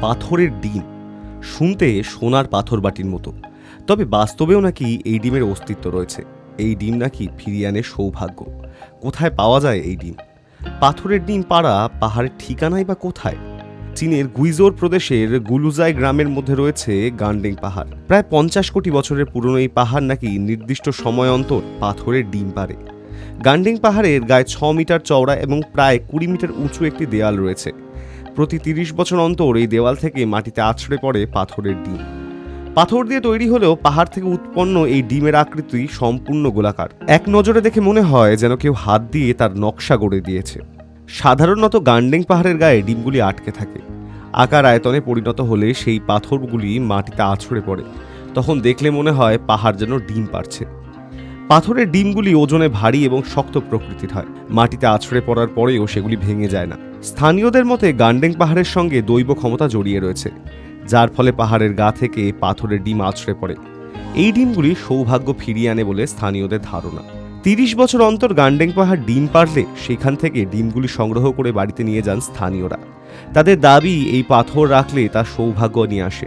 পাথরের ডিম। শুনতে সোনার পাথর বাটির মতো। তবে বাস্তবেও নাকি এই ডিমের অস্তিত্ব রয়েছে। এই ডিম নাকি ফিরিয়ে আনে সৌভাগ্য। কোথায় পাওয়া যায় এই ডিম? পাথরের ডিম পাড়া পাহাড়ের ঠিকানাই বা কোথায়? চীনের গুইজোর প্রদেশের গুলুজাই গ্রামের মধ্যে রয়েছে গান্ডেং পাহাড়। প্রায় পঞ্চাশ কোটি বছরের পুরনো এই পাহাড় নাকি নির্দিষ্ট সময় অন্তর পাথরের ডিম পারে গান্ডিং পাহাড়ের গায়ে ছ মিটার চওড়া এবং প্রায় কুড়ি মিটার উঁচু একটি দেয়াল রয়েছে। প্রতি তিরিশ বছর অন্তর এই দেওয়াল থেকে মাটিতে আছড়ে পড়ে পাথরের ডিম। পাথর দিয়ে তৈরি হলেও পাহাড় থেকে উৎপন্ন এই ডিমের আকৃতি সম্পূর্ণ গোলাকার। এক নজরে দেখে মনে হয় যেন কেউ হাত দিয়ে তার নকশা গড়ে দিয়েছে। সাধারণত গান্ডিং পাহাড়ের গায়ে ডিমগুলি আটকে থাকে। আকার আয়তনে পরিণত হলে সেই পাথরগুলি মাটিতে আছড়ে পড়ে। তখন দেখলে মনে হয় পাহাড় যেন ডিম পারছে পাথরের ডিমগুলি ওজনে ভারী এবং শক্ত প্রকৃতির হয়। মাটিতে আছড়ে পড়ার পরেও সেগুলি ভেঙে যায় না। স্থানীয়দের মতে গান্ডেং পাহাড়ের সঙ্গে দৈব ক্ষমতা জড়িয়ে রয়েছে, যার ফলে পাহাড়ের গা থেকে পাথরের ডিম আছড়ে পড়ে। এই ডিমগুলি সৌভাগ্য ফিরিয়ে আনে বলে স্থানীয়দের ধারণা। তিরিশ বছর অন্তর গান্ডেং পাহাড় ডিম পারলে সেখান থেকে ডিমগুলি সংগ্রহ করে বাড়িতে নিয়ে যান স্থানীয়রা। তাদের দাবি, এই পাথর রাখলে তা সৌভাগ্য নিয়ে আসে।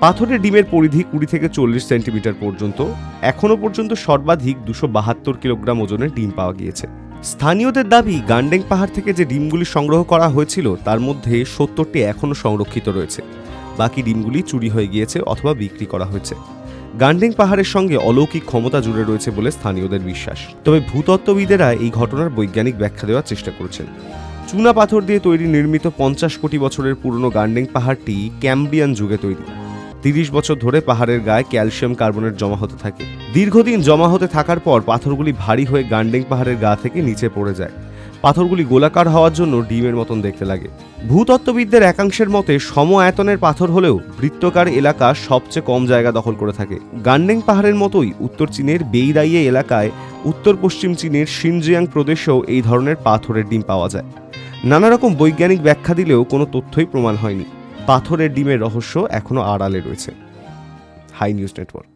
পাথরের ডিমের পরিধি কুড়ি থেকে চল্লিশ সেন্টিমিটার পর্যন্ত, এখনও পর্যন্ত সর্বাধিক দুশো বাহাত্তর কিলোগ্রাম ওজনের ডিম পাওয়া গিয়েছে। স্থানীয়দের দাবি, গান্ডেং পাহাড় থেকে যে ডিমগুলি সংগ্রহ করা হয়েছিল, তার মধ্যে সত্তরটি এখনও সংরক্ষিত রয়েছে। বাকি ডিমগুলি চুরি হয়ে গিয়েছে অথবা বিক্রি করা হয়েছে। গান্ডিং পাহাড়ের সঙ্গে অলৌকিক ক্ষমতা জুড়ে রয়েছে বলে স্থানীয়দের বিশ্বাস। তবে ভূতত্ত্ববিদেরা এই ঘটনার বৈজ্ঞানিক ব্যাখ্যা দেওয়ার চেষ্টা করেছেন। চুনা পাথর দিয়ে তৈরি নির্মিত পঞ্চাশ কোটি বছরের পুরনো গান্ডিং পাহাড়টি ক্যাম্ব্রিয়ান যুগে তৈরি। তিরিশ বছর ধরে পাহাড়ের গায়ে ক্যালসিয়াম কার্বনেট জমা হতে থাকে। দীর্ঘদিন জমা হতে থাকার পর পাথরগুলি ভারী হয়ে গান্ডিং পাহাড়ের গা থেকে নিচে পড়ে যায়। পাথরগুলি গোলাকার হওয়ার জন্য ডিমের মতন দেখতে লাগে। ভূতত্ত্ববিদদের একাংশের মতে সম আয়তনের পাথর হলেও বৃত্তকার এলাকা সবচেয়ে কম জায়গা দখল করে থাকে। গান্ডেং পাহাড়ের মতোই উত্তর চীনের বেইরাইয়ে এলাকায় উত্তর পশ্চিম চীনের সিনজিয়াং প্রদেশেও এই ধরনের পাথরের ডিম পাওয়া যায়। নানা রকম বৈজ্ঞানিক ব্যাখ্যা দিলেও কোনো তথ্যই প্রমাণ হয়নি। পাথরের ডিমের রহস্য এখনও আড়ালে রয়েছে। Hi News Network.